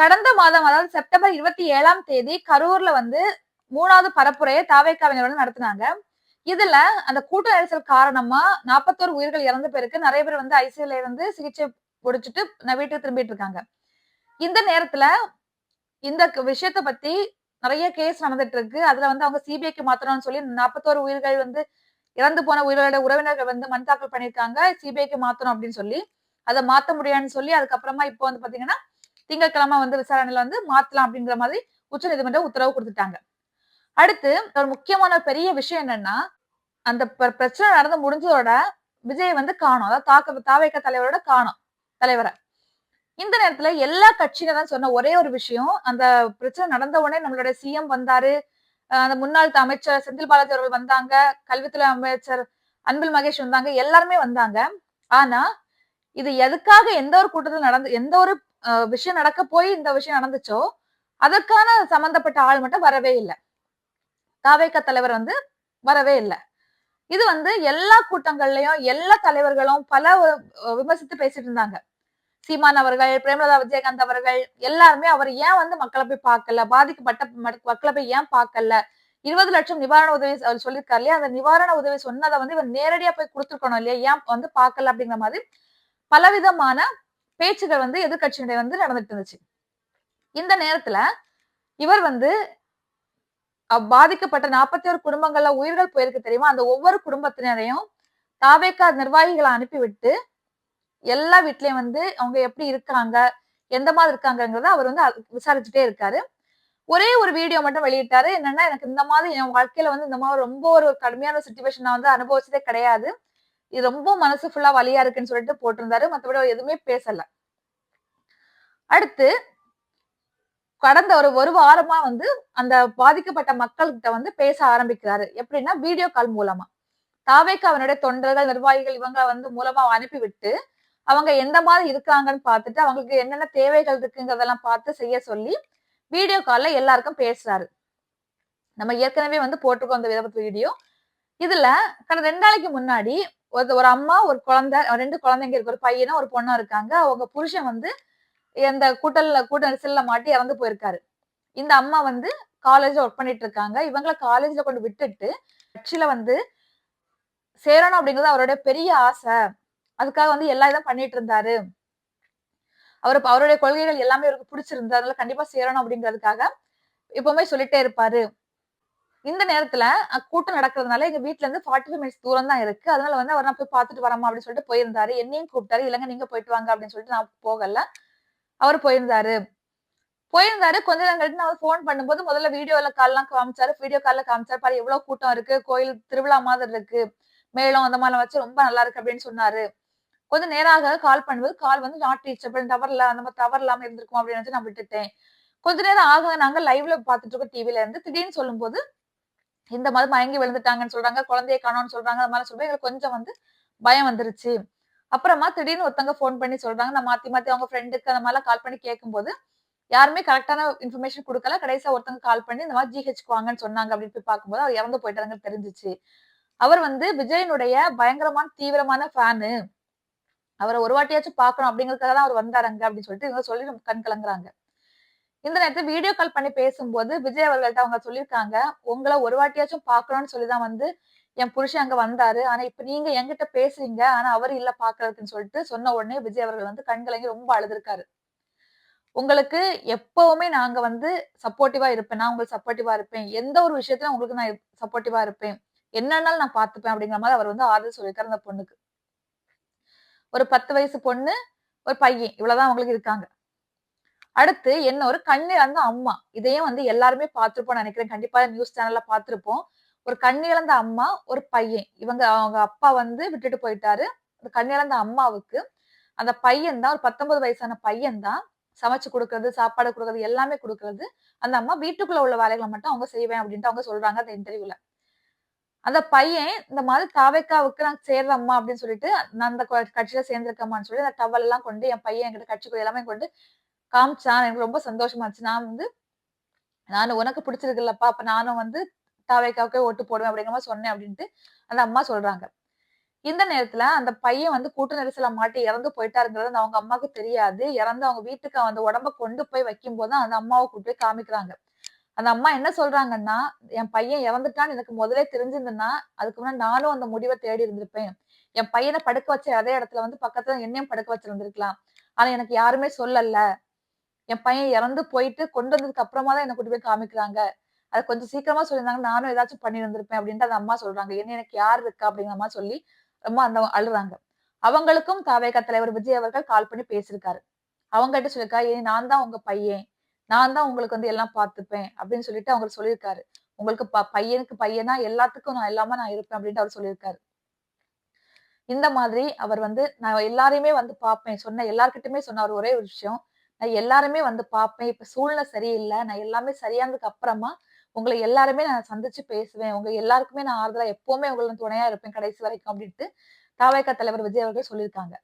கடந்த மாதம் அதாவது செப்டம்பர் இருபத்தி ஏழாம் தேதி கரூர்ல வந்து மூணாவது பரப்புரையை தாவேக்காவினருடன் நடத்தினாங்க. இதுல அந்த கூட்ட நெரிசல் காரணமா நாற்பத்தோரு உயிர்கள் இறந்த பேருக்கு நிறைய பேர் வந்து ஐசியூல இருந்து சிகிச்சை முடிச்சுட்டு வீட்டுக்கு திரும்பிட்டு இருக்காங்க. இந்த நேரத்துல இந்த க- விஷயத்த பத்தி நிறைய கேஸ் நடந்துட்டு இருக்கு. அதுல வந்து அவங்க சிபிஐக்கு மாத்தணும்னு சொல்லி நாற்பத்தோரு உயிர்கள் வந்து இறந்து போன உயிர்களோட உறவினர்கள் வந்து மனு தாக்கல் பண்ணிருக்காங்க சிபிஐக்கு மாத்தணும் அப்படின்னு சொல்லி அதை மாத்த முடியாதுன்னு சொல்லி அதுக்கப்புறமா இப்போ வந்து பாத்தீங்கன்னா திங்கட்கிழமை வந்து விசாரணையில வந்து மாத்தலாம் அப்படிங்கிற மாதிரி உச்சநீதிமன்றம் உத்தரவு கொடுத்துட்டாங்க. அடுத்து ஒரு முக்கியமான பெரிய விஷயம் என்னன்னா அந்த பிரச்சனை நடந்து முடிஞ்சதோட விஜய் வந்து காணும். அதாவது தாக்க தாவேக்க தலைவரோட காணும் தலைவரை. இந்த நேரத்துல எல்லா கட்சியினரும் தான் சொன்ன ஒரே ஒரு விஷயம் அந்த பிரச்சனை நடந்த உடனே நம்மளோட சிஎம் வந்தாரு. அந்த முன்னாள் அமைச்சர் செந்தில் பாலாஜி அவர்கள் வந்தாங்க கல்வித்துறை அமைச்சர் அன்பில் மகேஷ் வந்தாங்க எல்லாருமே வந்தாங்க. ஆனா இது எதுக்காக எந்த ஒரு கூட்டத்தில் நடந்து எந்த ஒரு விஷயம் நடக்க போய் இந்த விஷயம் நடந்துச்சோ அதற்கான சம்பந்தப்பட்ட ஆள் மட்டும் வரவே இல்லை. தாவேக்க தலைவர் வந்து வரவே இல்லை. இது வந்து எல்லா கூட்டங்கள்லயும் எல்லா தலைவர்களும் பல விமர்சித்து பேசிட்டு இருந்தாங்க. சீமான் அவர்கள் பிரேமலதா விஜயகாந்த் அவர்கள் எல்லாருமே அவர் ஏன் வந்து மக்களை போய் பார்க்கல பாதிக்கப்பட்ட மக்களை போய் ஏன் பார்க்கல? இருபது லட்சம் நிவாரண உதவி அவர் சொல்லியிருக்காரு இல்லையா? அந்த நிவாரண உதவி சொன்னதை வந்து இவர் நேரடியா போய் கொடுத்துருக்கணும் இல்லையா? ஏன் வந்து பார்க்கல அப்படிங்கிற மாதிரி பலவிதமான பேச்சுகள் வந்து எதிர்கட்சியினுடைய வந்து நடந்துட்டு இருந்துச்சு. இந்த நேரத்துல இவர் வந்து பாதிக்கப்பட்ட நாற்பத்தி ஒரு குடும்பங்கள்ல உயிர்கள் போயிருக்கு தெரியுமா? அந்த ஒவ்வொரு குடும்பத்தினரையும் தாவேக்கா நிர்வாகிகளை அனுப்பிவிட்டு எல்லா வீட்லயும் வந்து அவங்க எப்படி இருக்காங்க எந்த மாதிரி இருக்காங்கங்கிறத அவர் வந்து விசாரிச்சுட்டே இருக்காரு. ஒரே ஒரு வீடியோ மட்டும் வெளியிட்டாரு. என்னன்னா எனக்கு இந்த மாதிரி என் வாழ்க்கையில வந்து இந்த மாதிரி ரொம்ப ஒரு கடுமையான சுச்சுவேஷன் நான் வந்து அனுபவிச்சதே கிடையாது. இது ரொம்ப மனசு ஃபுல்லா வலியா இருக்குன்னு சொல்லிட்டு போட்டிருந்தாரு. மற்றபடி எதுவுமே பேசல. அடுத்து கடந்த ஒரு ஒரு வாரமா வந்து அந்த பாதிக்கப்பட்ட மக்கள்கிட்ட வந்து பேச ஆரம்பிக்கிறாரு. எப்படின்னா வீடியோ கால் மூலமா. தாவேக்கு அவனுடைய தொண்டர்கள் நிர்வாகிகள் இவங்க வந்து மூலமா அனுப்பிவிட்டு அவங்க எந்த மாதிரி இருக்காங்கன்னு பார்த்துட்டு அவங்களுக்கு என்னென்ன தேவைகள் இருக்குங்கிறதெல்லாம் பார்த்து செய்ய சொல்லி வீடியோ கால்ல எல்லாருக்கும் பேசுறாரு. நம்ம ஏற்கனவே வந்து போட்டிருக்கோம் அந்த விதத்து வீடியோ இதுல கடந்த ரெண்டு நாளைக்கு முன்னாடி ஒரு ஒரு அம்மா ஒரு குழந்தை ரெண்டு குழந்தைங்க இருக்கு. ஒரு பையனும் ஒரு பொண்ணும் இருக்காங்க. அவங்க புருஷன் வந்து இந்த கூட்டல்ல கூட்ட நெரிசல்ல மாட்டி இறந்து போயிருக்காரு. இந்த அம்மா வந்து காலேஜ்ல ஒர்க் பண்ணிட்டு இருக்காங்க. இவங்கள காலேஜ்ல கொண்டு விட்டுட்டு கட்சியில வந்து சேரணும் அப்படிங்கிறது அவருடைய பெரிய ஆசை. அதுக்காக வந்து எல்லா இதுவும் பண்ணிட்டு இருந்தாரு. அவர் அவருடைய கொள்கைகள் எல்லாமே அவருக்கு பிடிச்சிருந்தது. அதனால கண்டிப்பா சேரணும் அப்படிங்கிறதுக்காக எப்பவுமே சொல்லிட்டே இருப்பாரு. இந்த நேரத்துல கூட்டம் நடக்கிறதுனால எங்க வீட்டுல இருந்து ஃபார்ட்டி ஃபைவ் மினிட்ஸ் தூரம் தான் இருக்கு. அதனால வந்து அவர் நான் போய் பார்த்துட்டு வரமா அப்படின்னு சொல்லிட்டு போயிருந்தாரு. என்னையும் கூப்பிட்டாரு. இல்லைங்க நீங்க போயிட்டு வாங்க அப்படின்னு சொல்லிட்டு நான் போகல. அவர் போயிருந்தாரு. போயிருந்தாரு. கொஞ்ச நேரம் கழித்து அவர் ஃபோன் பண்ணும்போது முதல்ல வீடியோல கால்லாம் காமிச்சாரு. வீடியோ கால்ல காமிச்சாரு. பாரு எவ்வளவு கூட்டம் இருக்கு. கோயில் திருவிழா மாதிரி இருக்கு. மேளம் அந்த மாதிரிலாம் வச்சு ரொம்ப நல்லா இருக்கு அப்படின்னு சொன்னாரு. கொஞ்சம் நேராக கால் பண்ணும்போது கால் வந்து நாட் ரீச்சபிள் டவர்ல அந்த மாதிரி டவர் இல்லாம இருந்திருக்கும் அப்படின்னு நான் விட்டுட்டேன். கொஞ்ச நேரம் ஆக நாங்க லைவ்ல பாத்துட்டு இருக்கோம் டிவில இருந்து. திடீர்னு சொல்லும்போது இந்த மாதிரி மயங்கி விழுந்துட்டாங்கன்னு சொல்றாங்க குழந்தைய காணோம்னு சொல்றாங்க அந்த மாதிரி சொல்றேன் எங்களுக்கு கொஞ்சம் வந்து பயம் வந்துருச்சு. அப்புறமா திடீர்னு ஒருத்தவங்க ஃபோன் பண்ணி சொல்றாங்க நான் மாத்தி மாத்தி அவங்க ஃப்ரெண்டுக்கு அந்த மாதிரிலாம் கால் பண்ணி கேட்கும்போது யாருமே கரெக்டான இன்ஃபர்மேஷன் கொடுக்கல. கடைசியா ஒருத்தவங்க கால் பண்ணி இந்த மாதிரி ஜிஹெச்க்கு வாங்கன்னு சொன்னாங்க அப்படின்னு போய் பார்க்கும்போது அவர் இறந்து போயிட்டாங்க தெரிஞ்சுச்சு. அவர் வந்து விஜயனுடைய பயங்கரமான தீவிரமான ஃபேனு அவரை ஒரு வாட்டியாச்சும் பார்க்கணும் அப்படிங்கறதுக்காக தான் அவர் வந்தாருங்க அப்படின்னு சொல்லிட்டு இவங்க சொல்லி நம்ம கண் கலங்குறாங்க. இந்த நேரத்துல வீடியோ கால் பண்ணி பேசும்போது விஜய் அவர்கள்ட்ட அவங்க சொல்லியிருக்காங்க உங்களை ஒரு வாட்டியாச்சும் பாக்கணும்னு சொல்லிதான் வந்து என் புருஷன் அங்க வந்தாரு. ஆனா இப்ப நீங்க என்கிட்ட பேசுறீங்க. ஆனா அவர் இல்ல பாக்குறதுக்குன்னு சொல்லிட்டு சொன்ன உடனே விஜய் அவர்கள் வந்து கண்கலங்கி ரொம்ப அழுதுருக்காரு. உங்களுக்கு எப்பவுமே நாங்க வந்து சப்போர்ட்டிவா இருப்பேன். நான் உங்களுக்கு சப்போர்ட்டிவா இருப்பேன். எந்த ஒரு விஷயத்துல உங்களுக்கு நான் சப்போர்ட்டிவா இருப்பேன். என்னன்னாலும் நான் பார்த்துப்பேன். அப்படிங்கிற மாதிரி அவர் வந்து ஆறுதல் சொல்லியிருக்காரு அந்த பொண்ணுக்கு. ஒரு பத்து வயசு பொண்ணு ஒரு பையன் இவ்வளவுதான் அவங்களுக்கு இருக்காங்க. அடுத்து என்ன ஒரு கண்ணிழந்த அம்மா. இதையும் வந்து எல்லாருமே பார்த்திருப்போம் நினைக்கிறேன். கண்டிப்பா நியூஸ் சேனல்ல பார்த்திருப்போம். ஒரு கண்ணிழந்த அம்மா ஒரு பையன். இவங்க அவங்க அப்பா வந்து விட்டுட்டு போயிட்டாரு. அந்த கண்ணிழந்த அம்மாவுக்கு. அந்த பையன் தான் ஒரு பத்தொன்பது வயசான பையன் தான் சமைச்சு கொடுக்கறது சாப்பாடு கொடுக்கறது எல்லாமே கொடுக்கறது. அந்த அம்மா வீட்டுக்குள்ள உள்ள வேலைகளை மட்டும் அவங்க செய்வேன் அப்படின்ட்டு அவங்க சொல்றாங்க அந்த இன்டர்வியூல அந்த பையன் இந்த மாதிரி தாவைக்காவுக்கு நான் சேர்றம்மா அப்படின்னு சொல்லிட்டு நான் அந்த கட்சியில சேர்ந்திருக்கம்மான்னு சொல்லி அந்த டவல் எல்லாம் கொண்டு என் பையன் என்கிட்ட கட்சிக்குள்ள எல்லாமே கொண்டு காமிச்சான் எனக்கு ரொம்ப சந்தோஷமா இருந்துச்சு நான் வந்து நான் உனக்கு பிடிச்சிருக்குல்லப்பா அப்ப நானும் வந்து தாவைக்காவுக்கே ஓட்டு போடுவேன் அப்படிங்கிற மாதிரி சொன்னேன் அப்படின்ட்டு அந்த அம்மா சொல்றாங்க இந்த நேரத்துல அந்த பையன் வந்து கூட்ட நெரிசல மாட்டி இறந்து போயிட்டாருங்கிறது அவங்க அம்மாவுக்கு தெரியாது. இறந்து அவங்க வீட்டுக்கு அந்த உடம்ப கொண்டு போய் வைக்கும்போது தான் அந்த அம்மாவை கூட்டு போய் காமிக்கிறாங்க. அந்த அம்மா என்ன சொல்றாங்கன்னா, "என் பையன் இறந்துட்டான்னு எனக்கு முதலே தெரிஞ்சிருந்தேன்னா அதுக்கு முன்னாடி நானும் அந்த முடிவை தேடி இருந்திருப்பேன். என் பையனை படுக்க வச்ச அதே இடத்துல வந்து பக்கத்துல என்னையும் படுக்க வச்சிருந்திருக்கலாம். ஆனா எனக்கு யாருமே சொல்லல. என் பையன் இறந்து போயிட்டு கொண்டு வந்ததுக்கு அப்புறமா தான் என்ன கூட்டி போய் காமிக்கிறாங்க. அதை கொஞ்சம் சீக்கிரமா சொல்லியிருந்தாங்க நானும் ஏதாச்சும் பண்ணியிருந்திருப்பேன்." அப்படின்ட்டு அந்த அம்மா சொல்றாங்க. "என்ன எனக்கு யார் இருக்கா?" அப்படிங்கிற மாதிரி சொல்லி ரொம்ப அந்த அழுறாங்க. அவங்களுக்கும் தவேகா தலைவர் விஜய் அவர்கள் கால் பண்ணி பேசியிருக்காரு. அவங்ககிட்ட சொல்லியிருக்கா "ஏ நான் தான் உங்க பையன். நான் தான் உங்களுக்கு வந்து எல்லாம் பார்த்துப்பேன்." அப்படின்னு சொல்லிட்டு அவங்களுக்கு சொல்லியிருக்காரு. உங்களுக்கு ப பையனுக்கு பையனா எல்லாத்துக்கும் நான் எல்லாமே நான் இருப்பேன் அப்படின்ட்டு அவர் சொல்லியிருக்காரு. இந்த மாதிரி அவர் வந்து நான் எல்லாரையுமே வந்து பார்ப்பேன். சொன்ன எல்லார்கிட்டயுமே சொன்னாரு ஒரே ஒரு விஷயம். நான் எல்லாருமே வந்து பார்ப்பேன். இப்ப சூழ்நிலை சரியில்லை நான் எல்லாமே சரியானதுக்கு அப்புறமா உங்களை எல்லாருமே நான் சந்திச்சு பேசுவேன். உங்க எல்லாருக்குமே நான் ஆறுதலா எப்பவுமே உங்களுக்கு துணையா இருப்பேன் கடைசி வரைக்கும் அப்படின்ட்டு தாவேக்கா தலைவர் விஜய் அவர்கள் சொல்லியிருக்காங்க.